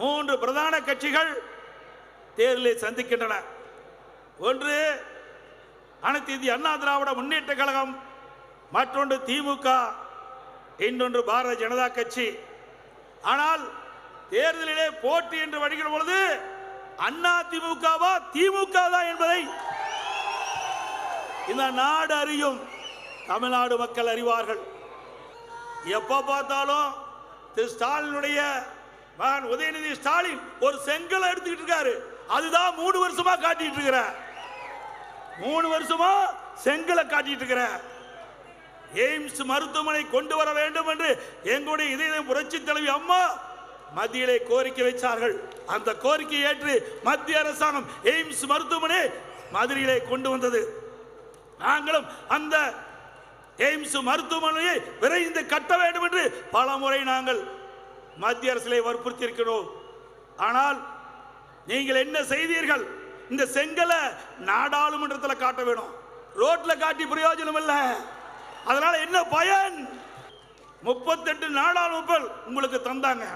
மூன்று பிரதான கட்சிகள் தேர்தலை சந்திக்கின்றன. ஒன்று அனைத்து இந்திய அண்ணா திராவிட முன்னேற்ற கழகம் மற்றொன்று திமுக இன்னொன்று பாரதிய ஜனதா கட்சி. ஆனால் தேர்தலிலே போட்டி என்று வருகிற பொழுது அண்ணா திமுகவா திமுக தான் என்பதை இந்த நாடு அறியும். தமிழ்நாடு மக்கள் அறிவார்கள். எப்ப பார்த்தாலும் திரு ஸ்டாலினுடைய மகன் உதயநிதி ஸ்டாலின் ஒரு செங்கலை எடுத்துக்கிட்டு இருக்காரு. அதுதான் மூணு வருஷமா காட்டிட்டு இருக்கிற. மூணு வருஷமா செங்கலை காட்டிட்டு இருக்கிற. எய்ம்ஸ் மருத்துவமனை கொண்டு வர வேண்டும் என்று எங்களுடைய இதய புரட்சி தலைவி அம்மா மத்தியிலே கோரிக்கை வைத்தார்கள் அந்த கோரிக்கை ஏற்று மத்திய அரசாங்கம் எய்ம்ஸ் மருத்துவமனை மதுரையிலே கொண்டு வந்தது. நாங்களும் அந்த எய்ம்ஸ் மருத்துவமனையை விரைந்து கட்ட வேண்டும் என்று பல முறை நாங்கள் மத்திய அரசிலே வற்புறுத்தி இருக்கிறோம் ஆனால் நீங்கள் என்ன செய்தீர்கள்? இந்த செங்கலை நாடாளுமன்றத்தில் காட்ட வேணும். ரோட்ல காட்டி பிரயோஜனம் இல்லை. அதனால என்ன பயன்? முப்பத்தெட்டு நாடாளுமன்ற உங்களுக்கு தந்தாங்க.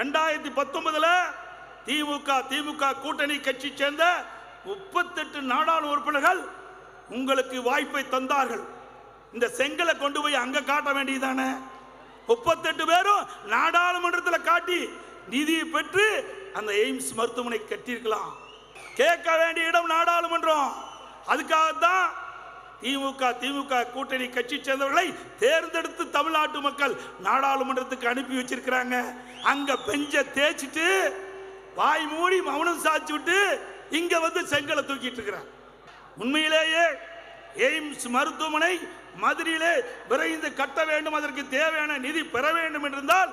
ரெண்டாயிரத்தி பத்தொன்பதுல திமுக திமுக கூட்டணி கட்சி சேர்ந்த முப்பத்தெட்டு நாடாளுமன்ற உறுப்பினர்கள் உங்களுக்கு வாய்ப்பை தந்தார்கள். இந்த செங்கலை கொண்டு போய் அங்க காட்ட வேண்டியதானே முப்பத்தெட்டு பேரும் நாடாளுமன்றத்தில் காட்டி நிதியை பெற்று அந்த எய்ம்ஸ் மருத்துவமனை கட்டியிருக்கலாம். கேட்க வேண்டிய இடம் நாடாளுமன்றம். அதுக்காகத்தான் திமுக திமுக கூட்டணி கட்சி சேர்ந்தவர்களை தேர்ந்தெடுத்து தமிழ்நாட்டு மக்கள் நாடாளுமன்றத்துக்கு அனுப்பி வச்சிருக்கிறாங்க. அங்க பெஞ்ச தேய்ச்சிட்டு வாய் மூடி மௌனம் சாச்சு விட்டு இங்க வந்து செங்கலை தூக்கிட்டு இருக்கிறாங்க. உண்மையிலேயே எய்ம்ஸ் மருத்துவமனை மதுரையிலே விரைந்து கட்ட வேண்டும் அதற்கு தேவையான நிதி பெற வேண்டும் என்றிருந்தால்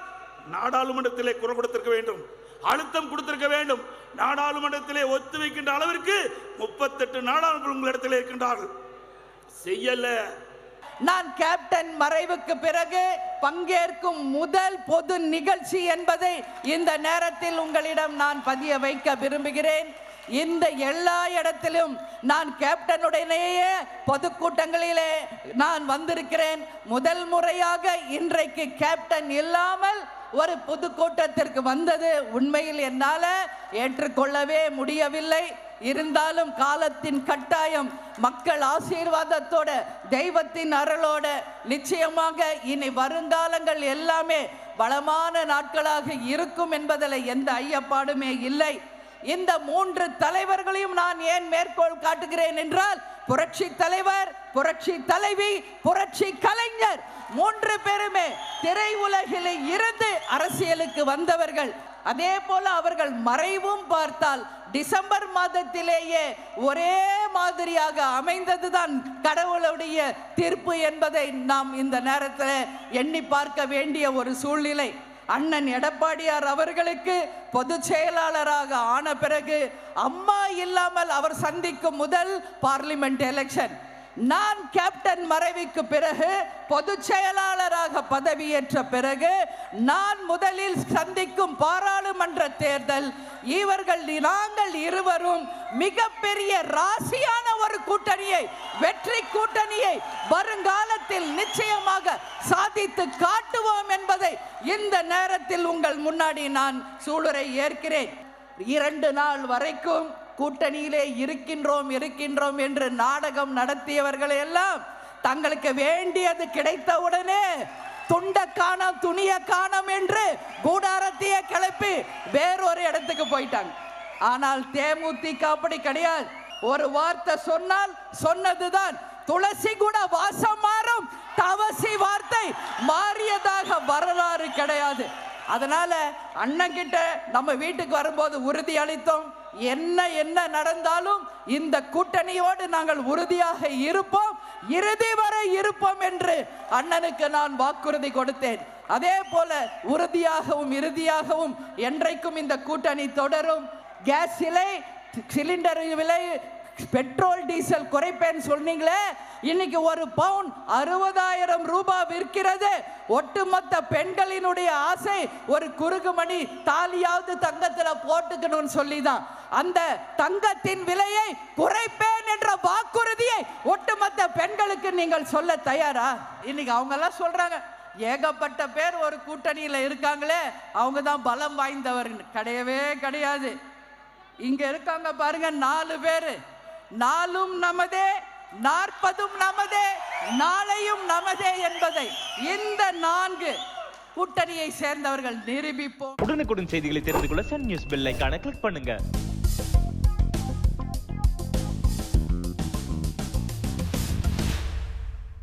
நாடாளுமன்றத்திலே குரல் கொடுத்திருக்க வேண்டும் அழுத்தம் கொடுத்திருக்க வேண்டும். நாடாளுமன்றத்திலே ஒத்து வைக்கின்ற அளவிற்கு முப்பத்தெட்டு நாடாளுமன்ற உங்களிடத்தில் இருக்கின்றார்கள். செய்யல. நான் கேப்டன் மறைவுக்கு பிறகு பங்கேற்கும் முதல் பொது நிகழ்ச்சி என்பதை இந்த நேரத்தில் உங்களிடம் நான் பதிய வைக்க விரும்புகிறேன். இந்த எல்லா இடத்திலும் நான் கேப்டனுடனேயே பொதுக்கூட்டங்களிலே நான் வந்திருக்கிறேன். முதல் முறையாக இன்றைக்கு கேப்டன் இல்லாமல் ஒரு பொதுக்கூட்டத்திற்கு வந்தது உண்மையில் என்னால ஏற்றுக்கொள்ளவே முடியவில்லை. இருந்தாலும் காலத்தின் கட்டாயம் மக்கள் ஆசீர்வாதத்தோட தெய்வத்தின் அருளோட நிச்சயமாக இனி வருங்காலங்கள் எல்லாமே வளமான நாட்களாக இருக்கும் என்பதில் எந்த ஐயப்பாடுமே இல்லை. இந்த மூன்று தலைவர்களையும் நான் ஏன் மேற்கோள் காட்டுகிறேன் என்றால் புரட்சி தலைவர் புரட்சி தலைவி புரட்சி கலைஞர் மூன்று பேருமே திரையுலகில் இருந்து அரசியலுக்கு வந்தவர்கள். அதே போல அவர்கள் மறைவும் பார்த்தால் டிசம்பர் மாதத்திலேயே ஒரே மாதிரியாக அமைந்ததுதான் கடவுளுடைய தீர்ப்பு என்பதை நாம் இந்த நேரத்தில் எண்ணி பார்க்க வேண்டிய ஒரு சூழ்நிலை. அண்ணன் எடப்பாடியார் அவர்களுக்கு பொதுச் செயலாளராக ஆன பிறகு அம்மா இல்லாமல் அவர் சந்திக்கும் முதல் பார்லிமெண்ட் எலெக்ஷன் நான் கேப்டன் மறைவுக்கு பிறகு பொதுச் செயலாளராக பதவியேற்ற பிறகு நான் முதலில் சந்திக்கும் பாராளுமன்ற தேர்தல். இவர்கள் நாங்கள் இருவரும் மிகப்பெரிய ராசியான ஒரு கூட்டணியை வெற்றி கூட்டணியை வருங்காலத்தில் நிச்சயமாக சாதித்து காட்டுவோம் என்பதை இந்த நேரத்தில் உங்கள் முன்னாடி நான் சூளுரை ஏற்கிறேன். இரண்டு நாள் வரைக்கும் கூட்டணியிலே இருக்கின்றோம் இருக்கின்றோம் என்று நாடகம் நடத்தியவர்கள் எல்லாம் தங்களுக்கு வேண்டியது கிடைத்தவுடனே துண்ட காணம் துணிய காணம் என்று கூடாரத்தையே கிளப்பி வேறொரு இடத்துக்கு போயிட்டாங்க. ஆனால் தேமுதிக அப்படி கிடையாது. ஒரு வார்த்தை சொன்னால் சொன்னதுதான். துளசி கூட வாசம் மாறும். தவசி வார்த்தை மாறியதாக வரலாறு கிடையாது. அதனால அண்ணன் கிட்ட நம்ம வீட்டுக்கு வரும்போது உறுதி அளித்தோம். என்ன என்ன நடந்தாலும் இந்த கூட்டணியோடு நாங்கள் உறுதியாக இருப்போம். இறுதி வரை இருப்போம் என்று அண்ணனுக்கு நான் வாக்குறுதி கொடுத்தேன். அதே போல உறுதியாகவும் இறுதியாகவும் என்றைக்கும் இந்த கூட்டணி தொடரும். கேஸ் சிலை சிலிண்டர் விலை பெட்ரோல் டீசல் குறைப்பேன்னு சொன்னீங்களே இன்னைக்கு ஒரு பவுன் அறுபதாயிரம் ரூபாய் விற்கிறது. ஒட்டுமொத்த பெண்களினுடைய ஆசை ஒரு குறுகுமணி தாலியாவது தங்கத்தில் போட்டுக்கணும்னு சொல்லி தான் அந்த தங்கத்தின் விலையை குறைப்பேன் என்ற வாக்குறுதியை ஒட்டுமொத்த பெண்களுக்கு நீங்கள் சொல்ல தயாரா? இன்னைக்கு அவங்க எல்லாம் சொல்றாங்க ஏகப்பட்ட பேர் ஒரு கூட்டணியில் இருக்காங்களே அவங்க தான் பலம் வாய்ந்தவர் கிடையவே கிடையாது. இங்க இருக்காங்க பாருங்க நாலு பேர். நாலும் நமதே நாற்பதும் நமதே நாளையும் நமதே என்பதை இந்த நான்கு கூட்டணியை சேர்ந்தவர்கள் நிரூபிப்போம். உடனுக்குடன் செய்திகளை தெரிந்து கொள்ள சன் நியூஸ் பெல் ஐகானை கிளிக் பண்ணுங்க.